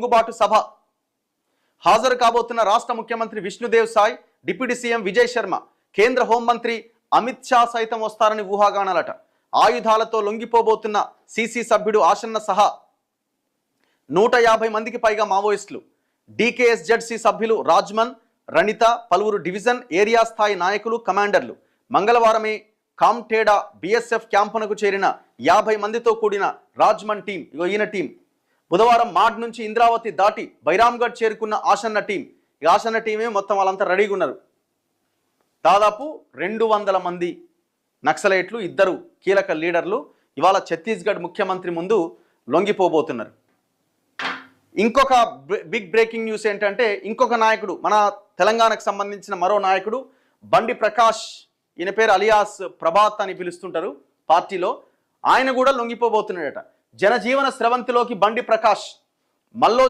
తిరుగుబాటు సభ. హాజరు కాబోతున్న రాష్ట్ర ముఖ్యమంత్రి విష్ణుదేవ్ సాయ్ డిప్యూటీ సీఎం విజయ్ శర్మ కేంద్ర హోంమంత్రి అమిత్ షా సైతం వస్తారని ఊహాగానాలట. ఆయుధాలతో లొంగిపోబోతున్న సీసీ సభ్యుడు ఆసన్న సహా నూట యాభై మందికి పైగా మావోయిస్టులు. డికేఎస్ జెడ్సీ సభ్యులు రాజ్మన్ రణిత పలువురు డివిజన్ ఏరియా స్థాయి నాయకులు కమాండర్లు. మంగళవారమే కామ్టేడా బిఎస్ఎఫ్ క్యాంపునకు చేరిన యాభై మందితో కూడిన రాజ్మన్ టీం ఈయన టీం. బుధవారం మాడ్ నుంచి ఇంద్రావతి దాటి బైరామ్గఢ్ చేరుకున్న ఆసన్న టీం. ఈ ఆసన్న టీమే మొత్తం వాళ్ళంతా రెడీగా ఉన్నారు. దాదాపు రెండు వందల మంది నక్సలైట్లు ఇద్దరు కీలక లీడర్లు. ఇవాళ ఛత్తీస్గఢ్ ముఖ్యమంత్రి ముందు లొంగిపోబోతున్నారు. ఇంకొక బిగ్ బ్రేకింగ్ న్యూస్ ఏంటంటే ఇంకొక నాయకుడు మన తెలంగాణకు సంబంధించిన మరో నాయకుడు బండి ప్రకాష్ ఈయన పేరు అలియాస్ ప్రభాత్ అని పిలుస్తుంటారు పార్టీలో. ఆయన కూడా లొంగిపోబోతున్నాడట. జనజీవన స్రవంతిలోకి బండి ప్రకాష్ మల్లో